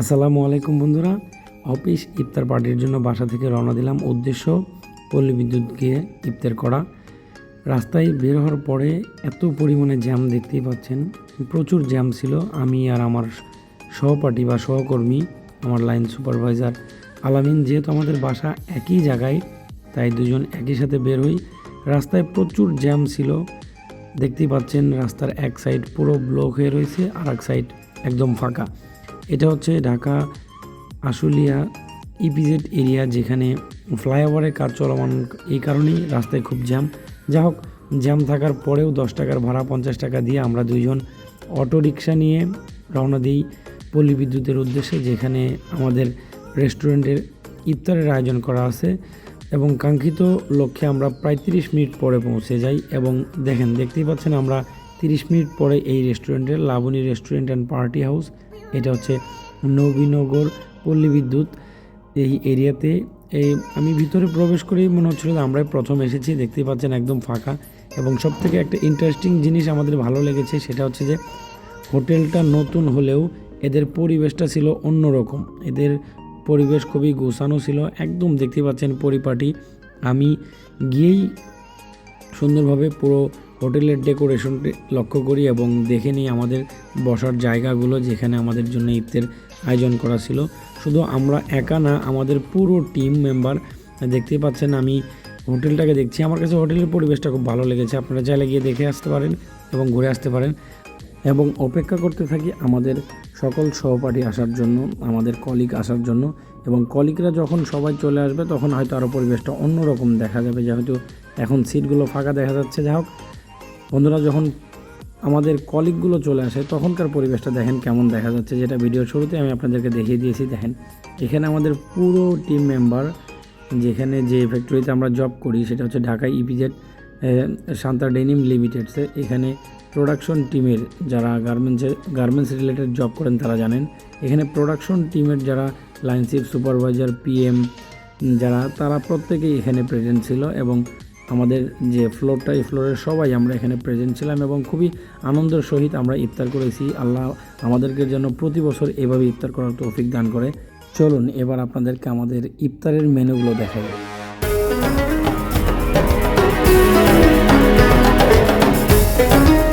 আসসালামু আলাইকুম বন্ধুরা। অফিস ইফতার পার্টির জন্য বাসা থেকে রওনা দিলাম। উদ্দেশ্য, পল্লী বিদ্যুৎ গিয়ে ইফতার করা। রাস্তায় বের হওয়ার পরে এত পরিমাণে জ্যাম দেখতেই পাচ্ছেন। প্রচুর জ্যাম ছিল। আমি আর আমার সহপাঠী বা সহকর্মী, আমার লাইন সুপারভাইজার আলামিন, যেহেতু আমাদের বাসা একই জায়গায়, তাই দুজন একই সাথে বের হই। রাস্তায় প্রচুর জ্যাম ছিল। দেখতেই পাচ্ছেন রাস্তার এক সাইড পুরো ব্লক হয়ে রয়েছে আর এক সাইড একদম ফাঁকা। এটা হচ্ছে ঢাকা, আশুলিয়া, ইপিজেড এরিয়া যেখানে ফ্লাইওভারের কাজ চলমান এই কারণেই রাস্তায় খুব জ্যাম। যা হোক, জ্যাম থাকার পরেও দশ টাকার ভাড়া পঞ্চাশ টাকা দিয়ে আমরা দুইজন অটো রিক্সা নিয়ে রওনা দিই পল্লী বিদ্যুতের উদ্দেশ্যে, যেখানে আমাদের রেস্টুরেন্টের ইফতারের আয়োজন করা আছে এবং কাঙ্ক্ষিত লক্ষ্যে আমরা প্রায় তিরিশ মিনিট পরে পৌঁছে যাই এবং দেখেন, দেখতেই পাচ্ছেন আমরা তিরিশ মিনিট পরে এই রেস্টুরেন্টের Laboni restaurant and party house এটা হচ্ছে নবীনগর পল্লী বিদ্যুৎ। এই এরিয়াতে এই আমি ভিতরে প্রবেশ করেই মনে হচ্ছিল যে আমরাই প্রথম এসেছি দেখতেই পাচ্ছেন একদম ফাঁকা। এবং সব থেকে একটা ইন্টারেস্টিং জিনিস আমাদের ভালো লেগেছে, সেটা হচ্ছে যে হোটেলটা নতুন হলেও এদের পরিবেশটা ছিল অন্যরকম। এদের পরিবেশ খুবই গোছানো ছিল, একদম দেখতে পাচ্ছেন পরিপাটি। আমি গিয়েই সুন্দরভাবে পুরো হোটেলের ডেকোরেশনটি লক্ষ্য করি এবং দেখে নিই আমাদের বসার জায়গাগুলো যেখানে আমাদের জন্য ইফতের আয়োজন করা ছিল। শুধু আমরা একা না, আমাদের পুরো টিম মেম্বার দেখতেই পাচ্ছেন আমি হোটেলটাকে দেখছি। আমার কাছে হোটেলের পরিবেশটা খুব ভালো লেগেছে। আপনারা চাইলে গিয়ে দেখে আসতে পারেন এবং ঘুরে আসতে পারেন। এবং অপেক্ষা করতে থাকি আমাদের সকল সহপাঠী আসার জন্য, আমাদের কলিগ আসার জন্য। এবং কলিগরা যখন সবাই চলে আসবে, তখন হয়তো আরও পরিবেশটা অন্যরকম দেখা যাবে। যেহেতু এখন সিটগুলো ফাঁকা দেখা যাচ্ছে। যা হোক, বন্ধুরা যখন আমাদের কলিগগুলো চলে আসে, তখনকার পরিবেশটা দেখেন কেমন দেখা যাচ্ছে। যেটা ভিডিওর শুরুতে আমি আপনাদেরকে দেখিয়ে দিয়েছি, দেখেন। এখানে আমাদের পুরো টিম মেম্বার যেখানে যে ফ্যাক্টরিতে আমরা জব করি, সেটা হচ্ছে ঢাকা ইপিজেড শান্তা ডেনিম লিমিটেডসে এখানে প্রোডাকশন টিমের যারা গার্মেন্টসের গার্মেন্টস রিলেটেড জব করেন, তারা জানেন। এখানে প্রোডাকশন টিমের যারা লাইনশিপ সুপারভাইজার পিএম যারা, তারা প্রত্যেকেই এখানে প্রেজেন্ট ছিল এবং আমাদের যে ফ্লোরটা এই ফ্লোরের সবাই আমরা এখানে প্রেজেন্ট ছিলাম এবং খুবই আনন্দের সহিত আমরা ইফতার করেছি। আল্লাহ আমাদেরকে যেন প্রতি বছর এভাবে ইফতার করার তৌফিক দান করে। চলুন, এবার আপনাদেরকে আমাদের ইফতারের মেনুগুলো দেখাই। Thank